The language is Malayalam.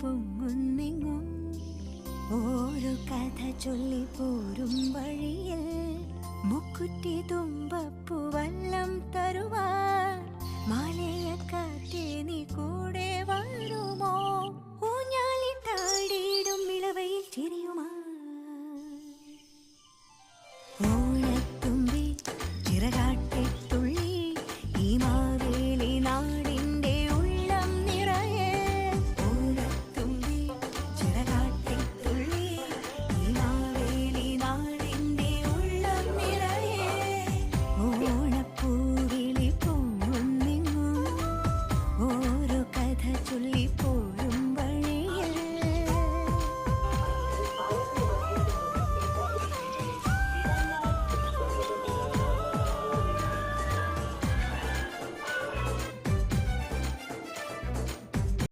പൊങ്ങുന്നിങ്ങും. ഓരോ കഥ ചൊല്ലി പോരും വഴിയിൽ മുക്കുറ്റി തുമ്പപ്പൂവല്ലം തരുവാൻ മാലയ കാറ്റേ നീ കൂടെ വരുമോ ഊഞ്ഞാലി താടിയിടും ഇളവയിൽ ചിരിയുമാ ഓണത്തുമ്പി ചിറകാട്ടെ തുള്ളി ഈ മാ